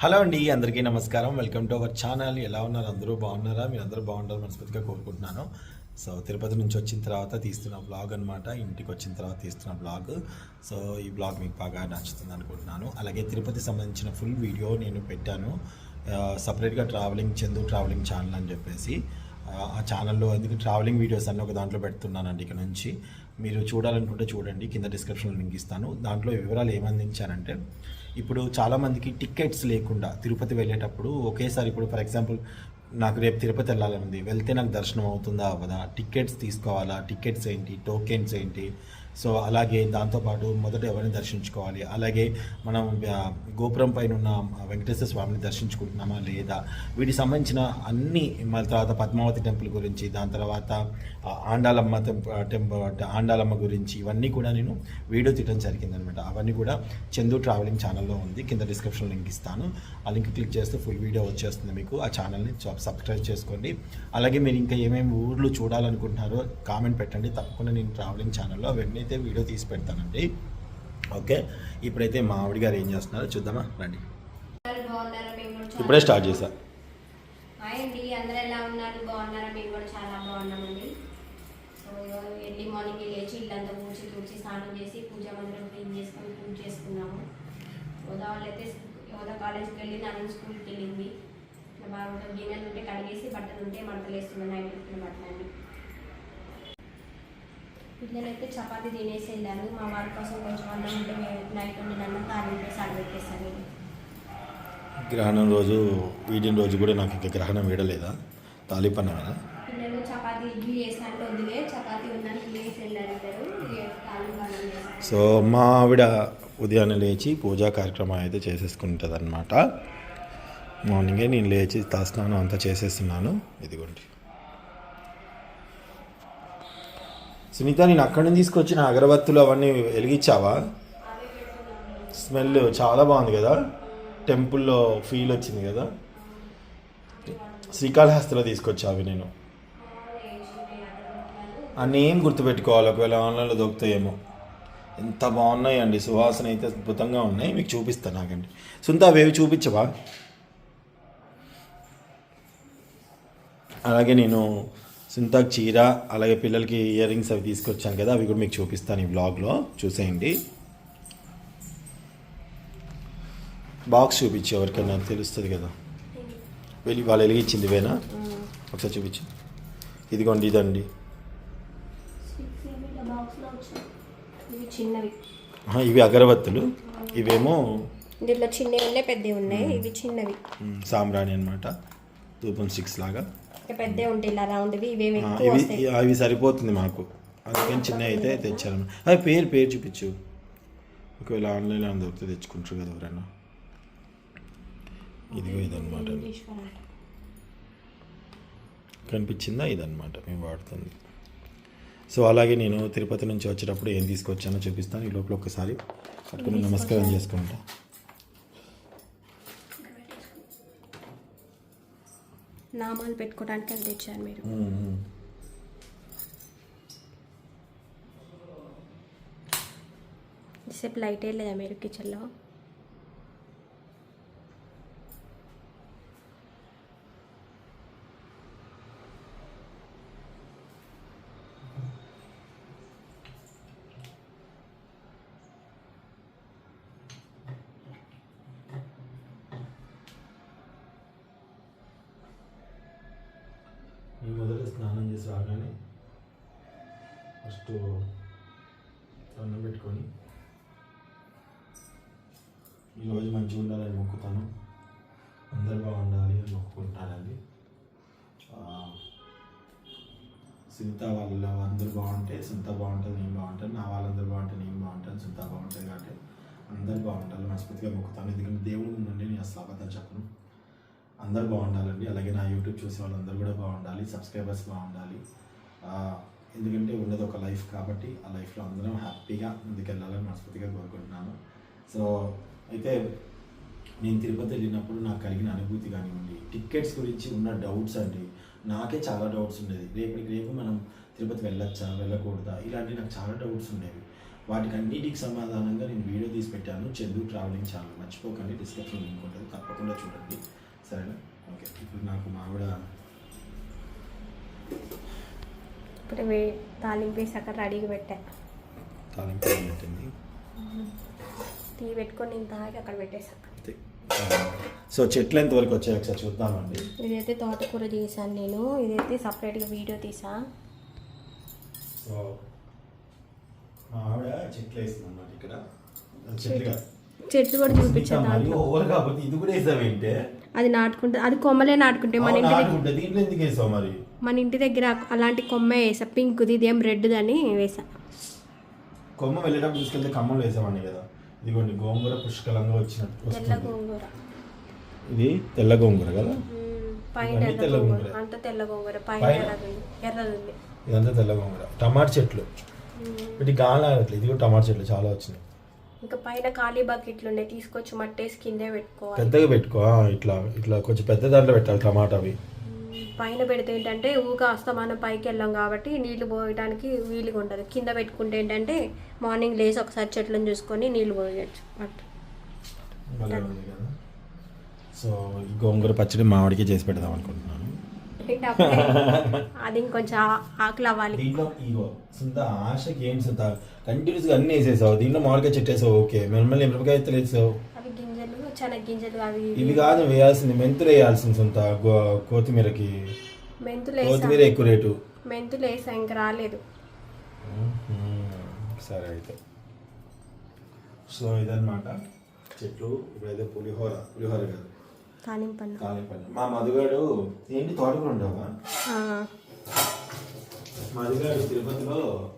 Hello అండి అందరికీ నమస్కారం. వెల్కమ్ టు అవర్ ఛానల్ ఎలా ఉన్నారు? అందరూ బాగున్నారా? మీరు అందరూ బాగుంటారు మనస్ఫూర్తిగా కోరుకుంటున్నాను. సో తిరుపతి నుంచి వచ్చిన తర్వాత తీస్తున్న బ్లాగ్ అనమాట ఇంటికి వచ్చిన తర్వాత తీస్తున్న బ్లాగ్ సో ఈ బ్లాగ్ మీకు బాగా నచ్చుతుంది అనుకుంటున్నాను. అలాగే తిరుపతి సంబంధించిన ఫుల్ వీడియో నేను పెట్టాను. సపరేట్గా ట్రావెలింగ్ చందు ట్రావెలింగ్ ఛానల్ అని చెప్పేసి. ఆ, ఛానల్లో ఎందుకు ట్రావెలింగ్ వీడియోస్ అన్నీ ఒక దాంట్లో పెడుతున్నానండి ఇక్కడ నుంచి. మీరు చూడాలనుకుంటే చూడండి. కింద డిస్క్రిప్షన్లో లింక్ ఇస్తాను. దాంట్లో వివరాలు ఏమందించానంటే ఇప్పుడు చాలామందికి టికెట్స్ లేకుండా తిరుపతి వెళ్ళేటప్పుడు ఒకేసారి ఇప్పుడు ఫర్ ఎగ్జాంపుల్ నాకు రేపు తిరుపతి వెళ్ళాలని ఉంది. వెళ్తే నాకు దర్శనం అవుతుందా? అవ్వదా? టికెట్స్ తీసుకోవాలా? టికెట్స్ ఏంటి? టోకెన్స్ ఏంటి? సో అలాగే దాంతోపాటు మొదట ఎవరిని దర్శించుకోవాలి? అలాగే మనం గోపురం పైన ఉన్న వెంకటేశ్వర స్వామిని దర్శించుకుంటున్నామా లేదా? వీటికి సంబంధించిన అన్ని మళ్ళీ తర్వాత పద్మావతి టెంపుల్ గురించి దాని తర్వాత ఆండాలమ్మ టెంపుల్ ఆండాలమ్మ గురించి ఇవన్నీ కూడా నేను వీడియో తీయడం జరిగిందనమాట. అవన్నీ కూడా చందు ట్రావెలింగ్ ఛానల్లో ఉంది. కింద డిస్క్రిప్షన్ లింక్ ఇస్తాను. ఆ లింక్ క్లిక్ చేస్తే ఫుల్ వీడియో వచ్చేస్తుంది మీకు. ఆ ఛానల్ని సబ్స్క్రైబ్ చేసుకోండి. అలాగే మీరు ఇంకా ఏమేమి ఊర్లు చూడాలనుకుంటున్నారో కామెంట్ పెట్టండి. తప్పకుండా నేను ట్రావెలింగ్ ఛానల్లో అవన్నీ అయితే వీడియో తీసి పెడతానండి. ఓకే? ఇప్పుడైతే మా ఆవిడ గారు ఏం చేస్తున్నారో చూద్దామా? రండి. ఇప్పుడే స్టార్ట్ చేశా అండి అందరూ ఎలా ఉన్నారు? బాగున్నారా? మేము కూడా చాలా బాగున్నామండి. సో ఎర్లీ మార్నింగ్ లేచి ఇల్లంతా పూడ్చి తుడిచి స్నానం చేసి పూజ మందిరం క్లీన్ చేసుకొని పూజ చేసుకున్నాము. యోధా వాళ్ళు అయితే యోధా కాలేజ్కి వెళ్ళి నన్ను స్కూల్కి వెళ్ళింది. ఇట్లా బాగా గిన్నెలు ఉంటే కడిగేసి బట్టలు ఉంటే మంటలు వేస్తున్నాను నైట్ ఉట్టిన బట్టలన్నీ పిల్లలు అయితే చపాతీ తినేసి వెళ్ళారు. మా వారి కోసం కొంచెం అన్నం ఉంటే నైట్ ఉండి అన్నం తాగింపేసి అడగెట్టేసాను గ్రహణం రోజు వీడిన రోజు కూడా నాకు ఇంకా గ్రహణం వీడలేదా? తాలిపన్నమేనా పిల్లలు చపాతీ ఇడ్లీ చేసినట్టు వద్దులే చపాతీ ఉందని తినేసి వెళ్ళారు సో మా ఆవిడ ఉదయాన్నే లేచి పూజా కార్యక్రమం అయితే చేసేసుకుంటుంది అనమాట మార్నింగే నేను లేచి తలస్నానం అంతా చేసేస్తున్నాను. ఇదిగోండి. సునీత నేను అక్కడి నుంచి తీసుకొచ్చిన అగరబత్తులు అవన్నీ వెలిగించావా? స్మెల్ చాలా బాగుంది కదా? టెంపుల్లో ఫీల్ వచ్చింది కదా? శ్రీకాళహస్తిలో తీసుకొచ్చా అవి నేను. అన్నీ ఏం గుర్తుపెట్టుకోవాలి? ఒకవేళ ఆన్లైన్లో దొరుకుతాయేమో. ఎంత బాగున్నాయి అండి సువాసన అయితే అద్భుతంగా ఉన్నాయి. మీకు చూపిస్తాను నాకండి సుంత అవేవి చూపించవా? అలాగే నేను సుంతాకు చీర అలాగే పిల్లలకి ఇయర్ రింగ్స్ అవి తీసుకొచ్చాను కదా అవి కూడా మీకు చూపిస్తాను ఈ బ్లాగ్లో చూసేయండి. బాక్స్ చూపించు ఎవరికైనా తెలుస్తుంది కదా. వెళ్ళి వాళ్ళు వెలిగించింది ఇవేనా? ఒకసారి చూపించు. ఇదిగోండి ఇదండి. ఇవి అగరబత్తులు. ఇవేమో దీంట్లో చిన్నవి ఉన్నాయి పెద్దవి ఉన్నాయి. ఇవి చిన్నవి. మ్, సాంబ్రాణి అనమాట ధూపం స్టిక్స్ లాగా. ఉంటాయి ఇలా రౌండ్వి ఇవేమి ఇవి అవి సరిపోతుంది మాకు. అందుకని చిన్న అయితే తెచ్చాను. అది పేరు పేరు చూపించు. ఒకవేళ ఆన్లైన్లో దొరికితే తెచ్చుకుంటారు కదా ఎవరైనా. ఇదిగో ఇదన్నమాట. తీసుకోవాలంట. కనిపించిందా? ఇదన్నమాట. మేము వాడుతుంది. సో అలాగే నేను తిరుపతి నుంచి వచ్చేటప్పుడు ఏం తీసుకొచ్చానో చూపిస్తాను. ఈ లోపల ఒకసారి పట్టుకుని నమస్కారం చేసుకుంటా. నామాలు పెట్టుకోవడానికి అది తెచ్చారు మీరు. సేపు లైట్ లేదా మీరు కిచెన్లో స్నానం చేసి రాగానే ఫస్ట్ అన్నం పెట్టుకొని ఈరోజు మంచిగా ఉండాలని మొక్కుతాను. అందరు బాగుండాలి అని మొక్కుకుంటానండి. ఆ, సునీత వాళ్ళ అందరూ బాగుంటే సునీత బాగుంటుంది నేను బాగుంటాను. నా వాళ్ళందరూ బాగుంటే నేను బాగుంటాను సునీత బాగుంటుంది కాబట్టి అందరు బాగుంటారు మనస్ఫూర్తిగా మొక్కుతాను. ఎందుకంటే దేవుడు నుండి నేను అసలు అబద్ధాలు చెప్పను. అందరూ బాగుండాలండి. అలాగే నా యూట్యూబ్ చూసే వాళ్ళందరూ కూడా బాగుండాలి. సబ్స్క్రైబర్స్ బాగుండాలి. ఎందుకంటే ఉన్నది ఒక లైఫ్ కాబట్టి ఆ లైఫ్లో అందరం హ్యాపీగా ముందుకెళ్ళాలని మనస్ఫూర్తిగా కోరుకుంటున్నాను. సో అయితే నేను తిరుపతి వెళ్ళినప్పుడు నాకు కలిగిన అనుభూతి కానివ్వండి టికెట్స్ గురించి ఉన్న డౌట్స్ అండి. నాకే చాలా డౌట్స్ ఉండేది. రేపటికి రేపు మనం తిరుపతి వెళ్ళొచ్చా వెళ్ళకూడదా? ఇలాంటి నాకు చాలా డౌట్స్ ఉండేవి. వాటికి అన్నిటికి సమాధానంగా నేను వీడియో తీసి పెట్టాను. Chandu travelling channel. మర్చిపోకండి. డిస్క్రిప్షన్ లింక్ ఉంటుంది. తప్పకుండా చూడండి. సరేనా? ఓకే. ఇప్పుడు నాకు మావిడ ఇప్పుడు వే తాలింపు వేసి అక్కడ రెడీగా పెట్టా. తాలింపు పెట్టింది? టీ పెట్టుకొని నేను తాగి అక్కడ పెట్టేసా. సో చెట్లు ఎంతవరకు వచ్చాయి ఒకసారి చూద్దామండి. ఇదైతే తోటకూర చేశాను నేను. ఇదైతే సపరేట్గా వీడియో తీసా. సో మా ఆవిడ చెట్లు వేస్తుంది అన్నమాట ఇక్కడ. చెట్లు. చెట్లు కూడా ఇది వేసావేంటే అది నాటుకుంటే అది కొమ్మలే నాటుకుంటే మన ఇంటి దగ్గర మన ఇంటి దగ్గర అలాంటి కొమ్మ వేసా. పింక్ది ఇదేం రెడ్ది అని వేసా. కొమ్మ వెళ్ళేటప్పుడు తీసుకెళ్తే కమ్మలు వేసామని కదా. ఇదిగోండి గోంగూర పుష్కలంగా వచ్చినట్టు తెల్ల వస్తుంది. గోంగూర. ఇది తెల్ల గోంగూర కదా. పైన తెల్ల గోంగూర. గోంగూర. అంత తెల్ల గోంగూర. పైన? ఎర్రది ఉంది ఇదంతా తెల్ల గోంగూర. టమాటా చెట్లు. వీటి గాలి ఆగట్లేదు ఇది కూడా టమాటా చెట్లు చాలా వచ్చినాయి. ఇంకా పైన ఖాళీ బకెట్లు ఉన్నాయి తీసుకొచ్చి మట్టేసి కిందే పెట్టుకోవాలి. పెద్దగా పెట్టుకో ఆ, ఇట్లా ఇట్లా కొంచెం పెద్ద దాంట్లో పెట్టాలి టమాటా అవి. పైన పెడితే ఏంటంటే ఊగా అస్తమానం పైకి వెళ్ళాం కాబట్టి నీళ్ళు పోయడానికి వీలుగా ఉండదు. కింద పెట్టుకుంటే ఏంటంటే మార్నింగ్ లేచి ఒకసారి చెట్లను చూసుకొని నీళ్ళు పోయచ్చు. అట్లా. భలే ఉంది కదా. సో ఈ గోంగూర పచ్చడి మామిడికి చేసి పెడదాం అనుకుంటున్నాను. ఏంటి అప్పుడే అది ఇంకొంచెం ఆ- ఆకులు అవ్వాలి. దీంట్లో ఇగో సొంత ఆశకి ఏం సొంత కంటిన్యూస్గా అన్ని వేసేసావు. దీంట్లో మామిడికాయ చెట్టు వేసావు ఓకే. మిమ్మల్ని మిరపకాయ ఎత్తులు వేసావు. అవి గింజలు శనగ గింజలు అవి ఇవి. కాదు వేయాల్సింది మెంతులు వేయాల్సింది సొంత గో- కొత్తిమీరకి. మెంతులు కొత్తిమీర ఎక్కువ రేటు. మెంతులు వేసా ఇంకా రాలేదు. సరే అయితే. సో ఇదన్నమాట. చెట్లు ఇప్పుడైతే పులిహోర పులిహోర కాదు. తాలింపన్న. మా మధుగాడు ఏంటి తోటకూర ఉండవా మధుగాడు తిరుపతిలో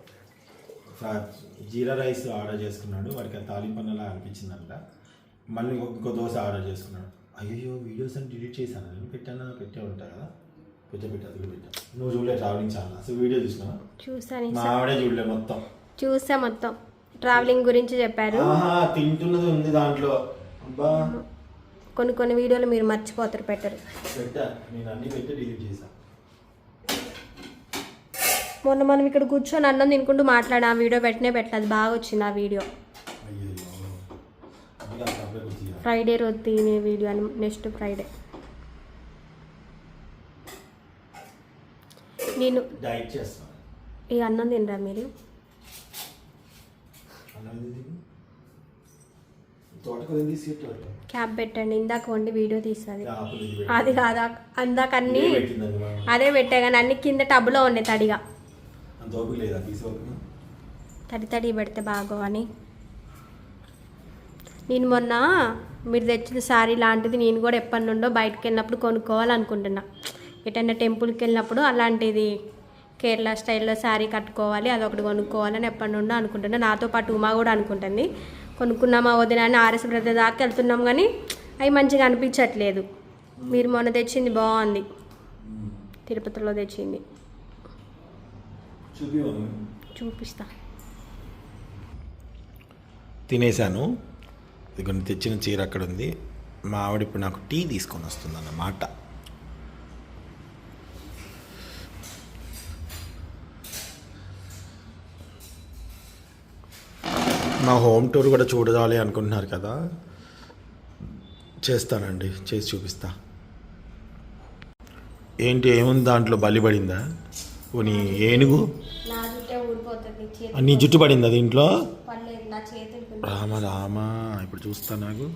జీరా రైస్ ఆర్డర్ చేసుకున్నాడు. వాడికి ఆ తాలింపన్నలా అనిపించిందంట. మళ్ళీ ఇంకో- దోశ ఆర్డర్ చేసుకున్నాడు. అయ్యో వీడియోస్ అని డిలీట్ చేశాను. నేను పెట్టానా? పెట్టే ఉంటా కదా? పెట్టే పెట్టా అది పెట్టా. నువ్వు చూడలే ట్రావెలింగ్ ఛానల్. అసలు వీడియో చూసినా చూసాను మా ఆవిడే చూడలే మొత్తం. చూసా మొత్తం. ట్రావెలింగ్ గురించి చెప్పారు. తింటున్నది ఉంది దాంట్లో. అబ్బా. కొన్ని కొన్ని వీడియోలు మీరు మర్చిపోతారు పెట్టరు. పెట్టా. నేను అన్ని పెట్టి డిలీట్ చేశా. మొన్న మనం ఇక్కడ కూర్చొని అన్నం తినుకుంటూ మాట్లాడి. ఆ వీడియో పెట్టనే పెట్టలేదు. బాగా వచ్చింది ఆ వీడియో. ఫ్రైడే రోజు తినే వీడియో అని నెక్స్ట్ ఫ్రైడే నేను ఈ అన్నం తినరా మీరు? క్యాప్ పెట్టండి. ఇందాక వండి వీడియో తీస్తుంది. అది కాదు. అందాక అన్ని పెట్టి- పెట్టిందండి మా అదే పెట్టా కానీ అన్ని కింద టబ్లో ఉన్నాయి తడిగా. లేదా తడి తడి పెడితే బాగో అని నేను మొన్న మీరు తెచ్చిన శారీ లాంటిది నేను కూడా ఎప్పటి నుండో బయటకు వెళ్ళినప్పుడు కొనుక్కోవాలనుకుంటున్నా. ఎటైనా టెంపుల్కి వెళ్ళినప్పుడు అలాంటిది కేరళ స్టైల్లో శారీ కట్టుకోవాలి అదొకటి కొనుక్కోవాలని ఎప్పటి నుండో అనుకుంటున్నా. నాతో పాటు ఉమా కూడా అనుకుంటుంది. కొనుక్కున్నామా వదిన అని ఆర్ఎస్ బ్రదర్ దాకా వెళ్తున్నాం కానీ అవి మంచిగా అనిపించట్లేదు. మీరు మొన్న తెచ్చింది బాగుంది. తిరుపతిలో తెచ్చింది. చూపిస్తా. తినేసాను ఇదిగోండి తెచ్చిన చీర అక్కడ ఉంది మా ఆవిడ ఇప్పుడు నాకు టీ తీసుకొని వస్తుంది అన్నమాట నా హోమ్ టూర్ కూడా చూడాలి అనుకుంటున్నారు కదా? చేస్తానండి చేసి చూపిస్తా. ఏంటి ఏముంది దాంట్లో బలి పోనీ ఏనుగు? నా జుట్టే పడిందా దీంట్లో? నా చేతులు రామ రామ ఇప్పుడు చూస్తా నాకు.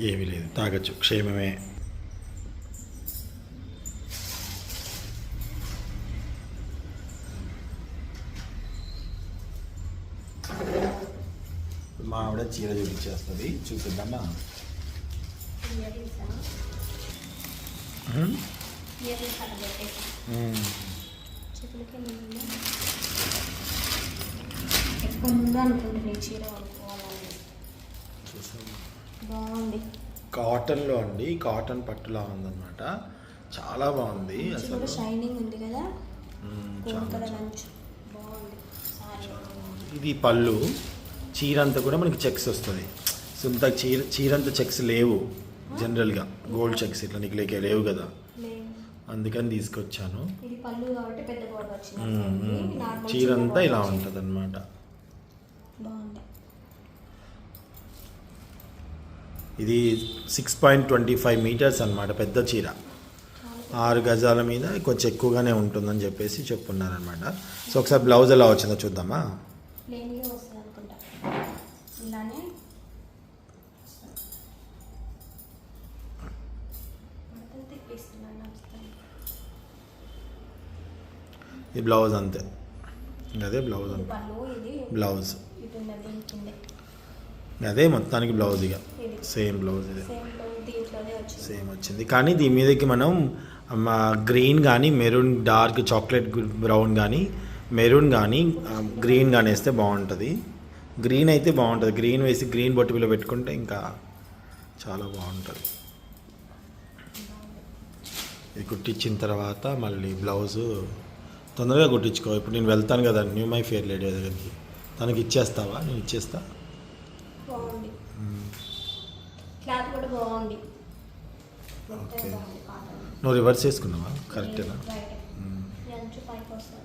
ఏమీ లేదు. తాగొచ్చు. క్షేమమే. మా ఆవిడ చీర చూపించేస్తుంది. చూపిద్దామా? బాగుంది. కాటన్లో అండి కాటన్ పట్టులా ఉందన్నమాట. చాలా బాగుంది అసలు. షైనింగ్ ఉంది కదా? ఇది పళ్ళు. చీర అంతా కూడా మనకి చెక్స్ వస్తుంది సొంత చీర చీరంత చెక్స్ లేవు. జనరల్గా గోల్డ్ చెక్స్ ఇట్లా నీకు లేక లేవు కదా. అందుకని తీసుకొచ్చాను. చీరంతా చిన్న ఇలా ఉంటుంది అనమాట ఇది six point twenty five metres అనమాట పెద్ద చీర. ఆరు గజాల మీద కొంచెం ఎక్కువగానే ఉంటుందని చెప్పేసి చెప్పున్నారనమాట సో ఒకసారి బ్లౌజ్ ఎలా వచ్చిందో చూద్దామా? ఇలానే ఈ బ్లౌజ్ అంతే. అదే బ్లౌజ్ అంతే. బ్లౌజ్. అదే మొత్తానికి బ్లౌజ్ ఇక. సేమ్ బ్లౌజ్ ఇదే. సేమ్ వచ్చింది. సేమ్ వచ్చింది కానీ దీని మీదకి మనం గ్రీన్ కానీ మెరూన్ డార్క్ చాక్లెట్ బ్రౌన్ కానీ మెరూన్ కానీ గ్రీన్ కానీ వేస్తే బాగుంటుంది. గ్రీన్ అయితే బాగుంటుంది. గ్రీన్ వేసి గ్రీన్ బొట్టు బిల్ల పెట్టుకుంటే ఇంకా చాలా బాగుంటుంది. ఇది కుట్టించిన తర్వాత మళ్ళీ బ్లౌజు తొందరగా కుట్టించుకో. ఇప్పుడు నేను వెళ్తాను కదా న్యూ మై ఫేర్ లేడీ దగ్గరికి. తనకి ఇచ్చేస్తావా? నేను ఇచ్చేస్తా? నువ్వు రివర్స్ చేసుకున్నావా? కరెక్టేనా రైట్ మ్మ్. ఈ అంచు పైకి వస్తుంది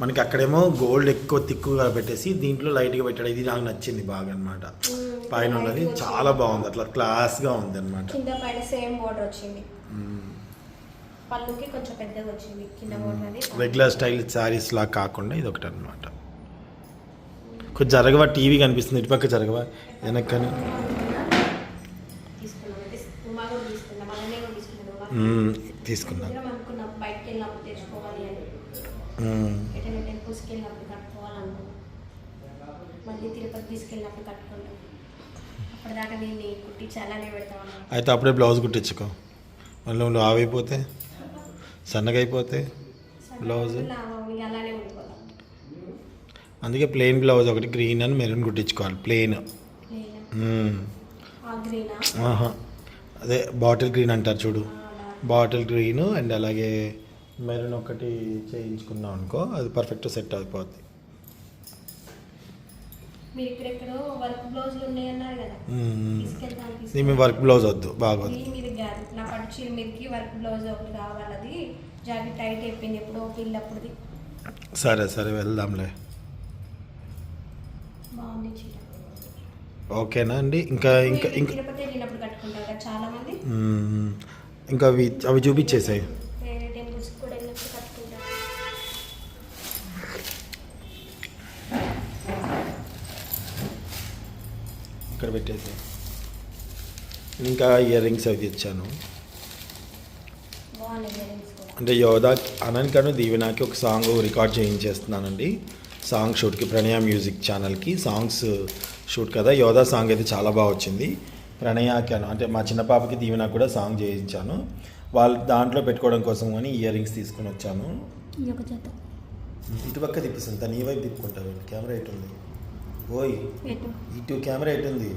మనకి అక్కడేమో గోల్డ్ ఎక్కువ తిక్కుగా పెట్టేసి దీంట్లో లైట్గా పెట్టాడు. ఇది నాకు నచ్చింది బాగా అనమాట. పైన ఉన్నది చాలా బాగుంది. అట్లా క్లాస్గా ఉంది అనమాట కింద పైన సేమ్ బోర్డర్ వచ్చింది. పళ్ళుకి కొంచెం పెద్దగా వచ్చింది కింద బోర్డర్ రెగ్యులర్ స్టైల్ శారీస్ లా కాకుండా ఇది ఒకటి అనమాట కొంచెం జరగవా? టీవీ కనిపిస్తుంది. ఇటుపక్క జరగవా? వెనక్కని. తీసుకున్నాం ఎటైనా టెంపుల్స్కి వెళ్ళినప్పుడు మళ్ళీ తిరుపతి తీసుకెళ్ళినప్పుడు కట్టుకుంటాం. అప్పటిదాకా నేను కుట్టించి అలానే అయితే అప్పుడే బ్లౌజ్ కుట్టించుకో. మళ్ళీ నువ్వు ఆవైపోతే సన్నగా అయిపోతే బ్లౌజ్ అలానే ఉండిపోతాం. అందుకే ప్లెయిన్ బ్లౌజ్ ఒకటి గ్రీన్ అని మెరూన్ కుట్టించుకోవాలి ప్లెయిన్. ఆహా. అదే బాటిల్ గ్రీన్ అంటారు చూడు. బాటిల్ గ్రీన్ అండ్ అలాగే మెరూన్ ఒకటి చేయించుకున్నాం అనుకో అది పర్ఫెక్ట్ సెట్ అయిపోద్ది. ఇక్కడెక్కడో వర్క్ బ్లౌజ్ వద్దు బాగోదు. కాదు. నా పట్టు చీర మీదకి వర్క్ బ్లౌజ్ ఒకటి జాకెట్ టైట్ అయిపోయింది ఎప్పుడో పిల్లప్పుడుది సరే సరే వెళ్దాంలే. బాగుంది చీర. ఓకేనా అండి? ఇంకా ఇంకా ఇంకా చాలా మంది. ఇంకా అవి అవి చూపించేసాయి. ఇంకా ఇయర్ రింగ్స్ అవి తెచ్చాను. అంటే యోధా అనంకను దీవెనాకి ఒక సాంగ్ రికార్డ్ చేయించేస్తున్నానండి. సాంగ్ షూట్కి ప్రణయ మ్యూజిక్ ఛానల్కి సాంగ్స్ షూట్ కదా యోధా సాంగ్ అయితే చాలా బాగా వచ్చింది. ప్రణయాకి అను అంటే మా చిన్న పాపకి దీవెనకు కూడా సాంగ్ చేయించాను. వాళ్ళు దాంట్లో పెట్టుకోవడం కోసం అని ఇయర్ రింగ్స్ తీసుకొని వచ్చాను. ఇటుపక్క తిప్పిస్తుంది తను ఈ వైపు తిప్పుకుంటావు కెమెరా ఎటు ఉంది? ఓయ్ ఇటు కెమెరా ఎటు ఉంది?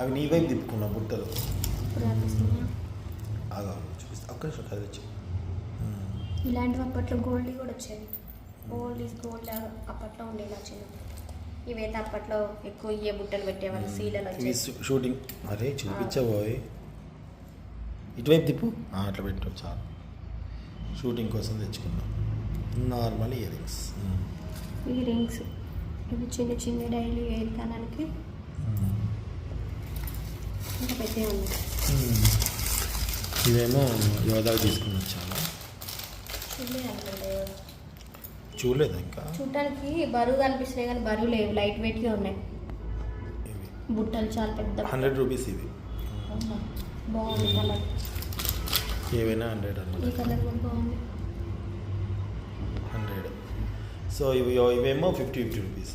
అవి నీ వైపు తిప్పుకున్నా బుట్టలు చూపిస్తా. ఒక్క నిమిషం కదిలించు ఇలాంటివి అప్పట్లో గోల్డ్ కూడా వచ్చేది గోల్డ్ ఈజ్ గోల్డ్ అప్పట్లో ఉండేది ఆ చిన్న ఇవైతే అప్పట్లో ఎక్కువ ఇయ్య బుట్టలు పెట్టేవాళ్ళు సీలలు ఇవి షూటింగ్. అరే చూపించబోయ్. ఇటువైపు తిప్పు. అట్లా పెట్టు చాలు. షూటింగ్ కోసం తెచ్చుకున్నాం. నార్మల్ ఇయర్ రింగ్స్ ఈ రింగ్స్ ఇవి చిన్న చిన్న డైలీ వేర్ కాలానికి ఇంకా పెద్దవి ఉన్నాయి ఇవేమో యోధా తీసుకుని వచ్చాను చూడలేదు ఇంకా చూడటానికి బరువు కనిపిస్తున్నాయి కానీ బరువు లేవు లైట్ వెయిట్గా ఉన్నాయి. బుట్టలు చాలా పెద్ద హండ్రెడ్ రూపీస్ ఇవి. బాగుంది కలర్. ఏవైనా హండ్రెడ్ అన్నమాట. కలర్ కూడా బాగుంది. హండ్రెడ్. సో ఇవి ఇవేమో ఫిఫ్టీ ఫిఫ్టీ రూపీస్.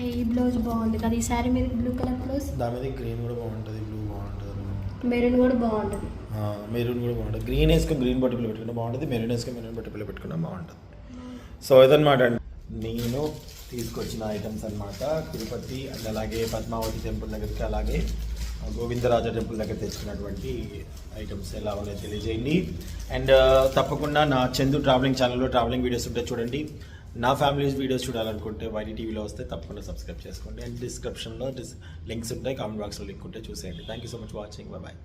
ఏ, ఈ బ్లౌజ్ బాగుంది కదా. ఈ శారీ మీద బ్లూ కలర్ బ్లౌజ్? దాని మీద గ్రీన్ కూడా బాగుంటుంది బ్లూ మెరూన్ కూడా బాగుంటుంది. మెరూన్ కూడా బాగుంటుంది. గ్రీన్ వేసుకొని గ్రీన్ బొట్టుపిల్ల పెట్టుకున్నా బాగుంటుంది మెరూన్ వేసుకొని మెరూన్ బొట్టుపిల్ల పెట్టుకున్నా బాగుంటుంది. సో ఇదనమాట అండి. నేను తీసుకొచ్చిన ఐటమ్స్ అన్నమాట. తిరుపతి అండ్ అలాగే పద్మావతి టెంపుల్ దగ్గరికి అలాగే గోవిందరాజ టెంపుల్ దగ్గర తెచ్చుకున్నటువంటి ఐటమ్స్ ఎలా ఉన్నాయో తెలియజేయండి. అండ్ తప్పకుండా నా చందు ట్రావెలింగ్ ఛానల్లో ట్రావెలింగ్ వీడియోస్ ఉంటే చూడండి. నా ఫ్యామిలీస్ వీడియోస్ చూడాలనుకుంటే వైటీ టీవీలో వస్తే తప్పకుండా సబ్స్క్రైబ్ చేసుకోండి. అండ్ డిస్క్రిప్షన్లో డిస్ లింక్స్ ఉంటాయి. కామెంట్ బాక్స్లో లింక్ ఉంటే చూసేయండి. Thank you so much watching bye